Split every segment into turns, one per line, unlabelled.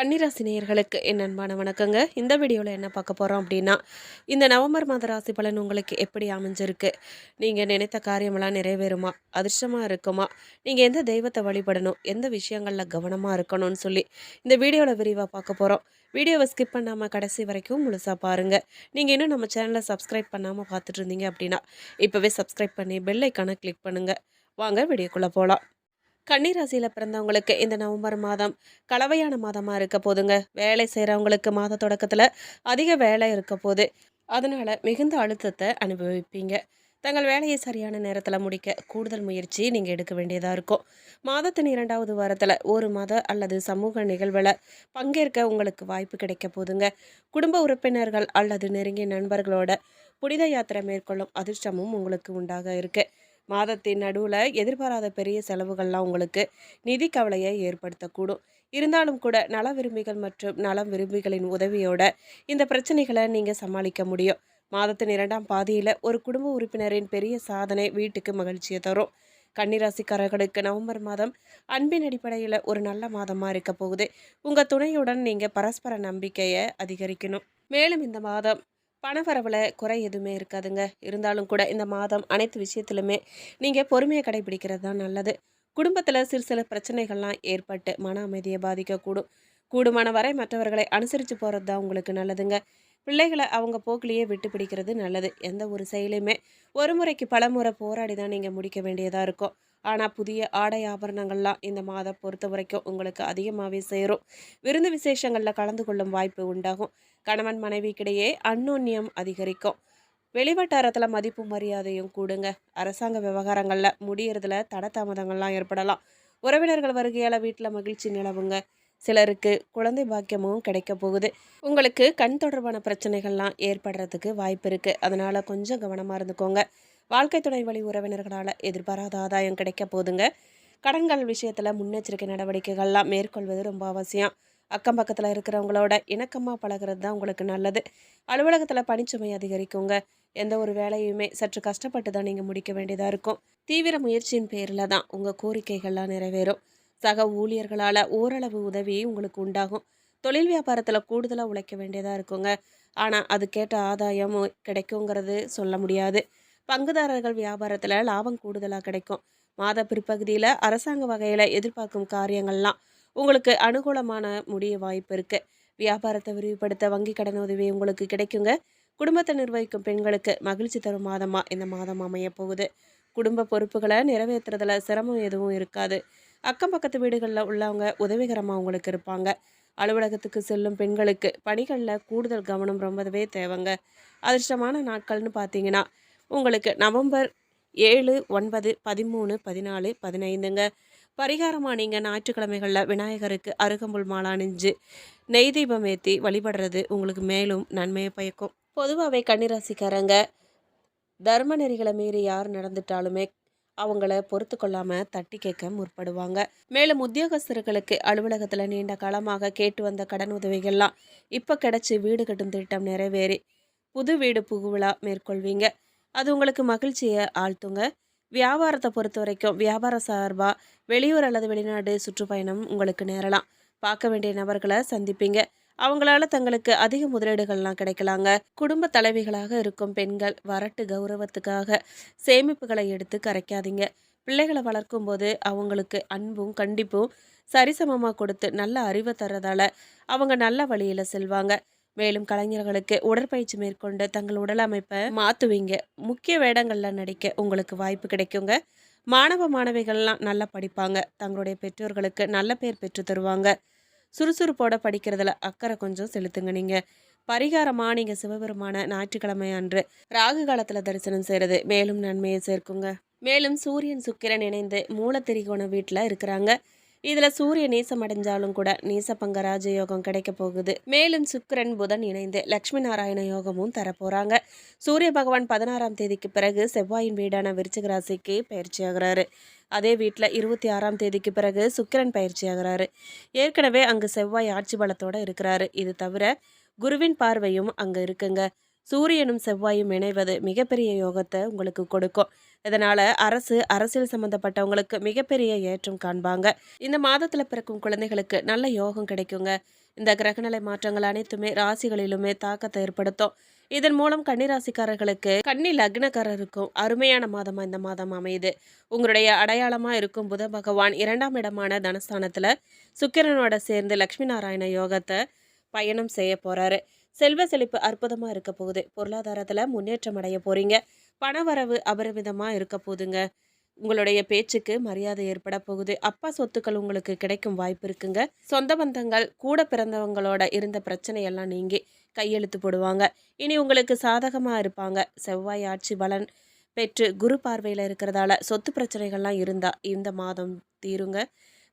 கன்னிராசி நேயர்களுக்கு என் அன்பான வணக்கங்க. இந்த வீடியோவில் என்ன பார்க்க போகிறோம் அப்படின்னா இந்த நவம்பர் மாத ராசி பலன் உங்களுக்கு எப்படி அமைஞ்சிருக்கு? நீங்கள் நினைத்த காரியமெல்லாம் நிறைவேறுமா? அதிர்ஷ்டமாக இருக்குமா? நீங்கள் எந்த தெய்வத்தை வழிபடணும்? எந்த விஷயங்களில் கவனமாக இருக்கணும்னு சொல்லி இந்த வீடியோவில் விரிவாக பார்க்க போகிறோம் வீடியோவை ஸ்கிப் பண்ணாமல் கடைசி வரைக்கும் முழுசாக பாருங்கள் நீங்கள் இன்னும் நம்ம சேனலை சப்ஸ்கிரைப் பண்ணாமல் பார்த்துட்டு இருந்தீங்க அப்படின்னா இப்போவே சப்ஸ்கிரைப் பண்ணி பெல் ஐக்கானை கிளிக் பண்ணுங்கள் வாங்க வீடியோக்குள்ளே போகலாம் கன்னிராசியில் பிறந்தவங்களுக்கு இந்த நவம்பர் மாதம் கலவையான மாதமாக இருக்க போதுங்க. வேலை செய்கிறவங்களுக்கு மாத தொடக்கத்தில் அதிக வேலை இருக்க போது. அதனால் மிகுந்த அழுத்தத்தை அனுபவிப்பீங்க. தங்கள் வேலையை சரியான நேரத்தில் முடிக்க கூடுதல் முயற்சி நீங்கள் எடுக்க வேண்டியதாக இருக்கும். மாதத்தின் இரண்டாவது வாரத்தில் ஒரு மத அல்லது சமூக நிகழ்வில் பங்கேற்க உங்களுக்கு வாய்ப்பு கிடைக்க போதுங்க. குடும்ப உறுப்பினர்கள் அல்லது நெருங்கிய நண்பர்களோட புனித யாத்திரை மேற்கொள்ளும் அதிர்ஷ்டமும் உங்களுக்கு உண்டாக இருக்குது மாதத்தின் நடுவில் எதிர்பாராத பெரிய செலவுகள்லாம் உங்களுக்கு நிதி கவலையை ஏற்படுத்தக்கூடும். இருந்தாலும் கூட நல விரும்பிகள் மற்றும் நலம் விரும்பிகளின் உதவியோட இந்த பிரச்சனைகளை நீங்கள் சமாளிக்க முடியும். மாதத்தின் இரண்டாம் பாதியில் ஒரு குடும்ப உறுப்பினரின் பெரிய சாதனை வீட்டுக்கு மகிழ்ச்சியை தரும். கன்னிராசிக்காரர்களுக்கு நவம்பர் மாதம் அன்பின் அடிப்படையில் ஒரு நல்ல மாதமாக இருக்க போகுது. உங்கள் துணையுடன் நீங்கள் பரஸ்பர நம்பிக்கையை அதிகரிக்கணும். மேலும் இந்த மாதம் பணவரவில் குறை எதுவுமே இருக்காதுங்க. இருந்தாலும் கூட இந்த மாதம் அனைத்து விஷயத்திலுமே நீங்கள் பொறுமையை கடைபிடிக்கிறது தான் நல்லது. குடும்பத்தில் சிறு சில பிரச்சனைகள்லாம் ஏற்பட்டு மன அமைதியை பாதிக்கக்கூடும். கூடுமான வரை மற்றவர்களை அனுசரித்து போகிறது தான் உங்களுக்கு நல்லதுங்க. பிள்ளைகளை அவங்க போக்கிலேயே விட்டு பிடிக்கிறது நல்லது. எந்த ஒரு செயலையுமே ஒரு முறைக்கு பல முறை போராடி தான் நீங்கள் முடிக்க வேண்டியதாக இருக்கும். ஆனால் புதிய ஆடை ஆபரணங்கள்லாம் இந்த மாதம் பொறுத்த வரைக்கும் உங்களுக்கு அதிகமாகவே சேரும். விருந்து விசேஷங்களில் கலந்து கொள்ளும் வாய்ப்பு உண்டாகும். கணவன் மனைவிக்கிடையே அன்னோன்யம் அதிகரிக்கும். வெளிவட்டாரத்தில் மதிப்பு மரியாதையும் கூடுங்க. அரசாங்க விவகாரங்களில் முடியறதுல தட தாமதங்கள்லாம் ஏற்படலாம். உறவினர்கள் வருகையால் வீட்டில் மகிழ்ச்சி நிலவுங்க. சிலருக்கு குழந்தை பாக்கியமும் கிடைக்க போகுது. உங்களுக்கு கண் தொடர்பான பிரச்சனைகள்லாம் ஏற்படுறதுக்கு வாய்ப்பு இருக்குது அதனால் கொஞ்சம் கவனமாக இருந்துக்கோங்க. வாழ்க்கை துணை வழி உறவினர்களால் எதிர்பாராத ஆதாயம் கிடைக்க போதுங்க கடன்கள் விஷயத்தில் முன்னெச்சரிக்கை நடவடிக்கைகள்லாம் மேற்கொள்வது ரொம்ப அவசியம். அக்கம் பக்கத்தில் இருக்கிறவங்களோட இணக்கமாக பழகிறது தான் உங்களுக்கு நல்லது. அலுவலகத்தில் பணிச்சுமை அதிகரிக்குங்க. எந்த ஒரு வேலையுமே சற்று கஷ்டப்பட்டு தான் நீங்கள் முடிக்க வேண்டியதாக இருக்கும். தீவிர முயற்சியின் பேரில் தான் உங்கள் கோரிக்கைகள்லாம் நிறைவேறும். சக ஊழியர்களால் ஓரளவு உதவி உங்களுக்கு உண்டாகும். தொழில் வியாபாரத்தில் கூடுதலாக உழைக்க வேண்டியதாக இருக்குங்க. ஆனால் அதுக்கேற்ற ஆதாயம் கிடைக்குங்கிறது சொல்ல முடியாது. பங்குதாரர்கள் வியாபாரத்தில் லாபம் கூடுதலாக கிடைக்கும். மாத பிற்பகுதியில் அரசாங்க வகையில் எதிர்பார்க்கும் காரியங்கள்லாம் உங்களுக்கு அனுகூலமான முடிய வாய்ப்பு இருக்குது வியாபாரத்தை விரிவுபடுத்த வங்கி கடன் உதவி உங்களுக்கு கிடைக்குங்க. குடும்பத்தை நிர்வகிக்கும் பெண்களுக்கு மகிழ்ச்சி தரும் மாதமாக இந்த மாதம் அமைய போகுது. குடும்ப பொறுப்புகளை நிறைவேற்றுறதுல சிரமம் எதுவும் இருக்காது. அக்கம் பக்கத்து வீடுகளில் உள்ளவங்க உதவிகரமாக உங்களுக்கு இருப்பாங்க. அலுவலகத்துக்கு செல்லும் பெண்களுக்கு பணிகளில் கூடுதல் கவனம் ரொம்பவே தேவைங்க. அதிர்ஷ்டமான நாட்கள்னு பார்த்தீங்கன்னா உங்களுக்கு நவம்பர் ஏழு ஒன்பது பதிமூணு பதினாலு பதினைந்துங்க. பரிகாரமாக நீங்கள் ஞாயிற்றுக்கிழமைகளில் விநாயகருக்கு அருகம்புல் மாலை அணிஞ்சு நெய் தீபம் ஏற்றி வழிபடுறது உங்களுக்கு மேலும் நன்மையை பயக்கும். பொதுவாகவே கன்னிராசிக்காரங்க தர்ம நெறிகளை மீறி யார் நடந்துட்டாலுமே அவங்கள பொறுத்து கொள்ளாமல் தட்டி கேட்க முற்படுவாங்க. மேலும் உத்தியோகஸ்தர்களுக்கு அலுவலகத்தில் நீண்ட காலமாக கேட்டு வந்த கடன் உதவிகள்லாம் இப்போ கிடச்சி வீடு கட்டும் திட்டம் நிறைவேறி புது வீடு புகுவிழா மேற்கொள்வீங்க. அது உங்களுக்கு மகிழ்ச்சியை ஆழ்த்துங்க. வியாபாரத்தை பொறுத்த வரைக்கும் வியாபார சார்பாக வெளியூர் அல்லது வெளிநாடு சுற்றுப்பயணம் உங்களுக்கு நேரலாம். பார்க்க வேண்டிய நபர்களை சந்திப்பீங்க. அவங்களால தங்களுக்கு அதிக முதலீடுகள்லாம் கிடைக்கலாங்க. குடும்ப தலைவிகளாக இருக்கும் பெண்கள் வரட்டு கௌரவத்துக்காக சேமிப்புகளை எடுத்து கரைக்காதீங்க. பிள்ளைகளை வளர்க்கும் போது அவங்களுக்கு அன்பும் கண்டிப்பும் சரிசமமாக கொடுத்து நல்ல அறிவை தர்றதால அவங்க நல்ல வழியில் செல்வாங்க. மேலும் கலைஞர்களுக்கு உடற்பயிற்சி மேற்கொண்டு தங்கள் உடல் அமைப்பை மாற்றுவீங்க முக்கிய வேடங்களில் நடிக்க உங்களுக்கு வாய்ப்பு கிடைக்குங்க. மாணவ மாணவிகள்லாம் நல்லா படிப்பாங்க. தங்களுடைய பெற்றோர்களுக்கு நல்ல பேர் பெற்று தருவாங்க. சுறுசுறுப்போட படிக்கிறதுல அக்கறை கொஞ்சம் செலுத்துங்க நீங்கள் பரிகாரமாக நீங்கள் சிவபெருமான ஞாயிற்றுக்கிழமை அன்று ராகு காலத்தில் தரிசனம் செய்கிறது மேலும் நன்மையை சேர்க்குங்க. மேலும் சூரியன் சுக்கிரன் இணைந்து மூலத்திரிகோண வீட்டில் இருக்கிறாங்க. இதுல சூரிய நேசம் அடைஞ்சாலும் கூட நேசப்பங்க ராஜயோகம் கிடைக்க போகுது. மேலும் சுக்கரன் புதன் இணைந்து லக்ஷ்மி நாராயண யோகமும் தரப்போறாங்க சூரிய பகவான் பதினாறாம் தேதிக்கு பிறகு செவ்வாயின் வீடான விருச்சிக ராசிக்கு பயிற்சி ஆகிறாரு. அதே வீட்டில் இருபத்தி ஆறாம் தேதிக்கு பிறகு சுக்கிரன் பயிற்சி ஆகிறாரு. ஏற்கனவே அங்கு செவ்வாய் ஆட்சி பலத்தோடு இருக்கிறாரு. இது தவிர குருவின் பார்வையும் அங்கே இருக்குங்க. சூரியனும் செவ்வாயும் இணைவது மிகப்பெரிய யோகத்தை உங்களுக்கு கொடுக்கும். இதனால அரசு அரசியல் சம்பந்தப்பட்டவங்களுக்கு மிகப்பெரிய ஏற்றம் காண்பாங்க. இந்த மாதத்துல பிறக்கும் குழந்தைகளுக்கு நல்ல யோகம் கிடைக்குங்க. இந்த கிரகநிலை மாற்றங்கள் அனைத்துமே ராசிகளிலுமே தாக்கத்தை ஏற்படுத்தும். இதன் மூலம் கன்னிராசிக்காரர்களுக்கு கன்னி லக்னக்காரருக்கும் அருமையான மாதமா இந்த மாதம் அமையுது. உங்களுடைய அடையாளமா இருக்கும் புத பகவான் இரண்டாம் இடமான தனஸ்தானத்துல சுக்கிரனோட சேர்ந்து லக்ஷ்மி நாராயண யோகத்தை பயணம் செய்ய போறாரு. செல்வ செழிப்பு அற்புதமாக இருக்க போகுது. பொருளாதாரத்தில் முன்னேற்றம் அடைய போகிறீங்க பணவரவு அபரிமிதமாக இருக்க போகுதுங்க. உங்களுடைய பேச்சுக்கு மரியாதை ஏற்பட போகுது. அப்பா சொத்துக்கள் உங்களுக்கு கிடைக்கும் வாய்ப்பு இருக்குங்க. சொந்த பந்தங்கள் கூட பிறந்தவங்களோட இருந்த பிரச்சனையெல்லாம் நீங்கி கையெழுத்து போடுவாங்க. இனி உங்களுக்கு சாதகமாக இருப்பாங்க. செவ்வாய் ஆட்சி பலன் பெற்று குரு பார்வையில் இருக்கிறதால சொத்து பிரச்சனைகள்லாம் இருந்தால் இந்த மாதம் தீருங்க.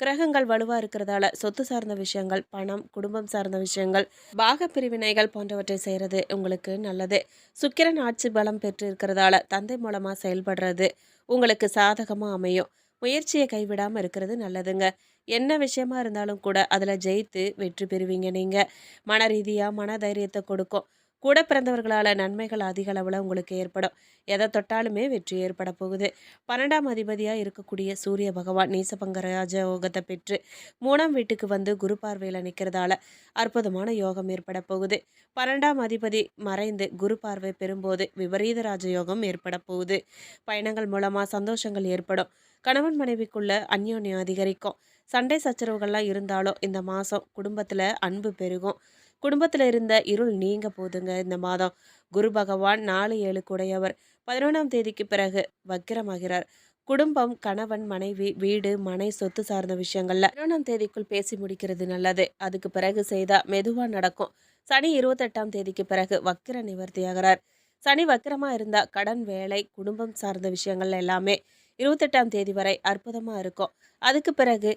கிரகங்கள் வலுவாக இருக்கிறதால சொத்து சார்ந்த விஷயங்கள் பணம் குடும்பம் சார்ந்த விஷயங்கள் பாக பிரிவினைகள் போன்றவற்றை செய்கிறது உங்களுக்கு நல்லது. சுக்கிரன் ஆட்சி பலம் பெற்று இருக்கிறதால தந்தை மூலமாக செயல்படுறது உங்களுக்கு சாதகமாக அமையும். முயற்சியை கைவிடாமல் இருக்கிறது நல்லதுங்க. என்ன விஷயமா இருந்தாலும் கூட அதில் ஜெயித்து வெற்றி பெறுவீங்க நீங்கள் மன ரீதியாக மன தைரியத்தை கொடுக்கும். கூட பிறந்தவர்களால் நன்மைகள் அதிக அளவில் உங்களுக்கு ஏற்படும். எதை தொட்டாலுமே வெற்றி ஏற்பட போகுது. பன்னெண்டாம் அதிபதியாக இருக்கக்கூடிய சூரிய பகவான் நீசபங்கராஜ யோகத்தை பெற்று மூணாம் வீட்டுக்கு வந்து குரு பார்வையில் நிற்கிறதால அற்புதமான யோகம் ஏற்பட போகுது. பன்னெண்டாம் அதிபதி மறைந்து குரு பார்வை பெறும்போது விபரீத ராஜ யோகம் ஏற்பட போகுது. பயணங்கள் மூலமாக சந்தோஷங்கள் ஏற்படும். கணவன் மனைவிக்குள்ள அந்யோன்யம் அதிகரிக்கும். சண்டை சச்சரவுகள்லாம் இருந்தாலும் இந்த மாதம் குடும்பத்தில் அன்பு பெருகும். குடும்பத்தில் இருந்த இருள் நீங்க போதுங்க. இந்த மாதம் குரு பகவான் நாலு ஏழு குடையவர் பதினொன்றாம் தேதிக்கு பிறகு வக்கிரமாகிறார். குடும்பம் கணவன் மனைவி வீடு மனை சொத்து சார்ந்த விஷயங்கள்ல பதினொன்றாம் தேதிக்குள் பேசி முடிக்கிறது நல்லது. அதுக்கு பிறகு செய்தா மெதுவா நடக்கும். சனி இருபத்தெட்டாம் தேதிக்கு பிறகு வக்கிர நிவர்த்தியாகிறார். சனி வக்கிரமா இருந்தா கடன் வேலை குடும்பம் சார்ந்த விஷயங்கள் எல்லாமே இருபத்தெட்டாம் தேதி வரை அற்புதமா இருக்கும். அதுக்கு பிறகு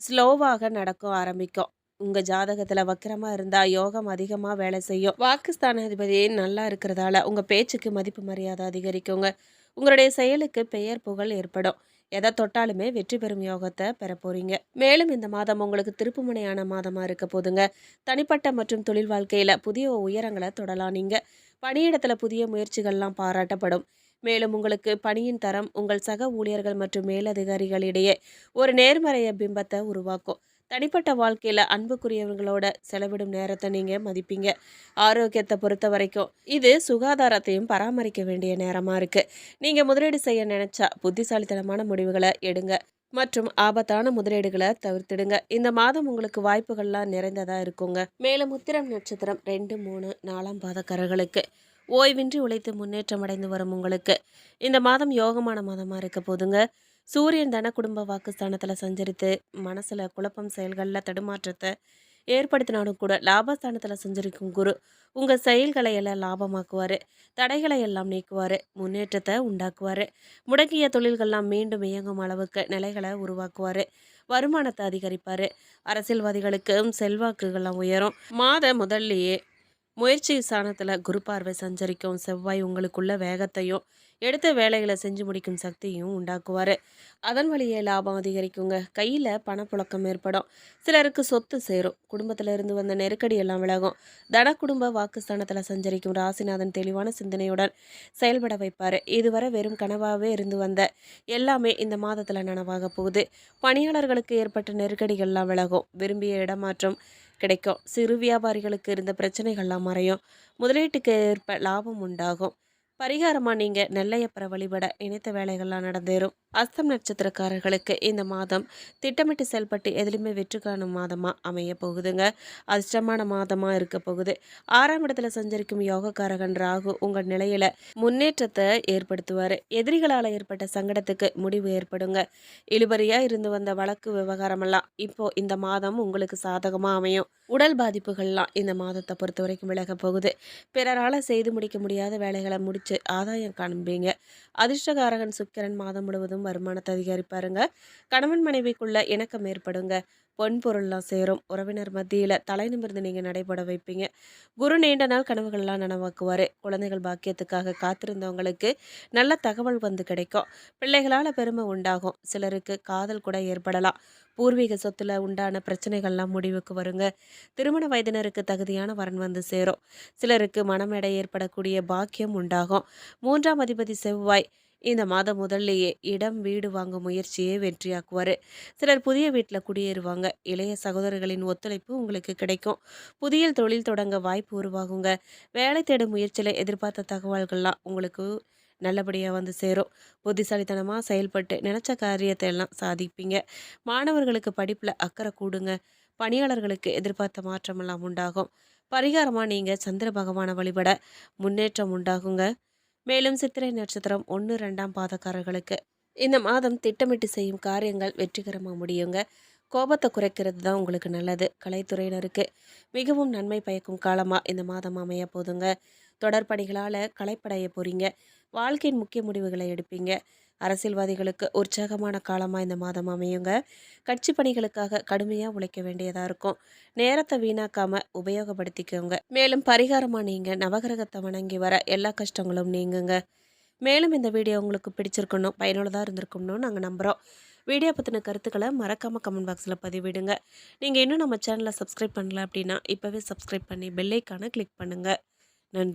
ஸ்லோவாக நடக்க ஆரம்பிக்கும். உங்க ஜாதகத்துல வக்கிரமா இருந்தா யோகம் அதிகமா வேலை செய்யும். வாக்குஸ்தானாதிபதி நல்லா இருக்கிறதால உங்க பேச்சுக்கு மதிப்பு மரியாதை அதிகரிக்குங்க. உங்களுடைய செயலுக்கு பெயர் புகழ் ஏற்படும். எதை தொட்டாலுமே வெற்றி பெறும் யோகத்தை பெற போறீங்க. மேலும் இந்த மாதம் உங்களுக்கு திருப்புமுனையான மாதமா இருக்க போதுங்க. தனிப்பட்ட மற்றும் தொழில் வாழ்க்கையில புதிய உயரங்களை தொடலாம் நீங்க. பணியிடத்துல புதிய முயற்சிகள்லாம் பாராட்டப்படும். மேலும் உங்களுக்கு பணியின் தரம் உங்கள் சக ஊழியர்கள் மற்றும் மேலதிகாரிகளிடையே ஒரு நேர்மறைய பிம்பத்தை உருவாக்கும். தனிப்பட்ட வாழ்க்கையில் அன்புக்குரியவங்களோட செலவிடும் நேரத்தை நீங்கள் மதிப்பீங்க. ஆரோக்கியத்தை பொறுத்த வரைக்கும் இது சுகாதாரத்தையும் பராமரிக்க வேண்டிய நேரமாக இருக்குது நீங்கள் முதலீடு செய்ய நினச்சா புத்திசாலித்தனமான முடிவுகளை எடுங்க. மற்றும் ஆபத்தான முதலீடுகளை தவிர்த்திடுங்க. இந்த மாதம் உங்களுக்கு வாய்ப்புகள்லாம் நிறைந்ததாக இருக்குங்க. மேலும் உத்திரம் நட்சத்திரம் ரெண்டு மூணு நாலாம் பாதக்காரர்களுக்கு ஓய்வின்றி உழைத்து முன்னேற்றம் அடைந்து வரும் உங்களுக்கு. இந்த மாதம் யோகமான மாதமாக இருக்க போதுங்க. சூரியன் தன குடும்ப வாக்குஸ்தானத்தில் சஞ்சரித்து மனசில் குழப்பம் செயல்களில் தடுமாற்றத்தை ஏற்படுத்தினாலும் கூட லாபஸ்தானத்தில் சஞ்சரிக்கும் குரு உங்கள் செயல்களை எல்லாம் லாபமாக்குவார். தடைகளை எல்லாம் நீக்குவார். முன்னேற்றத்தை உண்டாக்குவார். முடங்கிய தொழில்கள்லாம் மீண்டும் இயங்கும் அளவுக்கு நிலைகளை உருவாக்குவார். வருமானத்தை அதிகரிப்பார். அரசியல்வாதிகளுக்கும் செல்வாக்குகள்லாம் உயரும். மாத முதல்லையே முயற்சி சாணத்தில் குரு பார்வை சஞ்சரிக்கும். செவ்வாய் உங்களுக்குள்ள வேகத்தையும் எடுத்த வேலைகளை செஞ்சு முடிக்கும் சக்தியும் உண்டாக்குவார். அதன் வழியே லாபம் அதிகரிக்குங்க. கையில் பணப்புழக்கம் ஏற்படும். சிலருக்கு சொத்து சேரும். குடும்பத்தில் இருந்து வந்த நெருக்கடி எல்லாம் விலகும். தன குடும்ப வாக்குஸ்தானத்தில் சஞ்சரிக்கும் ராசிநாதன் தெளிவான சிந்தனையுடன் செயல்பட வைப்பார். இதுவரை வெறும் கனவாகவே இருந்து வந்த எல்லாமே இந்த மாதத்தில் நனவாக போகுது. பணியாளர்களுக்கு ஏற்பட்ட நெருக்கடிகள்லாம் விலகும். விரும்பிய இடமாற்றம் கிடைக்கும். சிறு வியாபாரிகளுக்கு இருந்த பிரச்சனைகள்லாம் மறையும். முதலீட்டுக்கு ஏற்ப லாபம் உண்டாகும். பரிகாரமாக நீங்கள் நெல்லையப்பரை வழிபட நினைத்த வேலைகள்லாம் நடந்தேறும். அஸ்தம் நட்சத்திரக்காரர்களுக்கு இந்த மாதம் திட்டமிட்டு செயல்பட்டு எதுலையுமே வெற்றி காணும் மாதமாக அமைய போகுதுங்க. அதிர்ஷ்டமான மாதமாக இருக்க போகுது. ஆறாம் இடத்துல சஞ்சரிக்கும் யோகக்காரகன் ராகு உங்கள் நிலையில முன்னேற்றத்தை ஏற்படுத்துவார். எதிரிகளால் ஏற்பட்ட சங்கடத்துக்கு முடிவு ஏற்படுங்க. இழுபறியாக இருந்து வந்த வழக்கு விவகாரமெல்லாம் இப்போ இந்த மாதம் உங்களுக்கு சாதகமாக அமையும். உடல் பாதிப்புகள்லாம் இந்த மாதத்தை பொறுத்த வரைக்கும் விலக போகுது. பிறரால் செய்து முடிக்க முடியாத வேலைகளை முடி முடிச்சு ஆதாயம் காண்பீங்க. அதிர்ஷ்டகாரகன் சுக்கிரன் மாதம் முழுவதும் வருமானத்தை அதிகரிப்பாருங்க. கணவன் மனைவிக்குள்ள இணக்கம் ஏற்படுங்க. பொன்பொருள்லாம் சேரும். உறவினர் மத்தியில் தலை நிமிர்ந்து நீங்கள் நடைபெற வைப்பீங்க. குரு நீண்ட நாள் கனவுகள்லாம் நனவாக்குவார். குழந்தைகள் பாக்கியத்துக்காக காத்திருந்தவங்களுக்கு நல்ல தகவல் வந்து கிடைக்கும். பிள்ளைகளால் பெருமை உண்டாகும். சிலருக்கு காதல் கூட ஏற்படலாம். பூர்வீக சொத்துல உண்டான பிரச்சனைகள்லாம் முடிவுக்கு வருங்க. திருமண வயதினருக்கு தகுதியான வரன் வந்து சேரும். சிலருக்கு மனமேடை ஏற்படக்கூடிய பாக்கியம் உண்டாகும். மூன்றாம் அதிபதி செவ்வாய் இந்த மாதம் முதல்லையே இடம் வீடு வாங்க முயற்சியை வெற்றியாக்குவார். சிலர் புதிய வீட்டில் குடியேறுவாங்க. இளைய சகோதரர்களின் ஒத்துழைப்பு உங்களுக்கு கிடைக்கும். புதிய தொழில் தொடங்க வாய்ப்பு உருவாகுங்க. வேலை தேடும் முயற்சியில் எதிர்பார்த்த தகவல்கள்லாம் உங்களுக்கு நல்லபடியாக வந்து சேரும். புத்திசாலித்தனமாக செயல்பட்டு நினச்ச காரியத்தை எல்லாம் சாதிப்பீங்க. மாணவர்களுக்கு படிப்பில் அக்கறை கூடுங்க. பணியாளர்களுக்கு எதிர்பார்த்த மாற்றமெல்லாம் உண்டாகும். பரிகாரமாக நீங்கள் சந்திர பகவானை வழிபட முன்னேற்றம் உண்டாகுங்க. மேலும் சித்திரை நட்சத்திரம் ஒன்று ரெண்டாம் பாதக்காரர்களுக்கு. இந்த மாதம் திட்டமிட்டு செய்யும் காரியங்கள் வெற்றிகரமாக முடியுங்க. கோபத்தை குறைக்கிறது தான் உங்களுக்கு நல்லது. கலைத்துறையினருக்கு மிகவும் நன்மை பயக்கும் காலமாக இந்த மாதம் அமைய போதுங்க. தொடர் பணிகளால் களைப்படைய போகிறீங்க வாழ்க்கையின் முக்கிய முடிவுகளை எடுப்பீங்க. அரசியல்வாதிகளுக்கு உற்சாகமான காலமாக இந்த மாதம் அமையுங்க. கட்சி பணிகளுக்காக கடுமையாக உழைக்க வேண்டியதாக இருக்கும். நேரத்தை வீணாக்காமல் உபயோகப்படுத்திக்கோங்க. மேலும் பரிகாரமாக நீங்கள் நவகிரகத்தை வணங்கி வர எல்லா கஷ்டங்களும் நீங்குங்க. மேலும் இந்த வீடியோ உங்களுக்கு பிடிச்சிருக்கணும் பயனுள்ளதாக இருந்திருக்கணும் நாங்கள் நம்புகிறோம் வீடியோ பற்றின கருத்துக்களை மறக்காமல் கமெண்ட் பாக்ஸில் பதிவிடுங்க. நீங்கள் இன்னும் நம்ம சேனலை சப்ஸ்கிரைப் பண்ணல அப்படின்னா இப்போவே சப்ஸ்கிரைப் பண்ணி பெல்லைக்கான கிளிக் பண்ணுங்கள் நன்றி.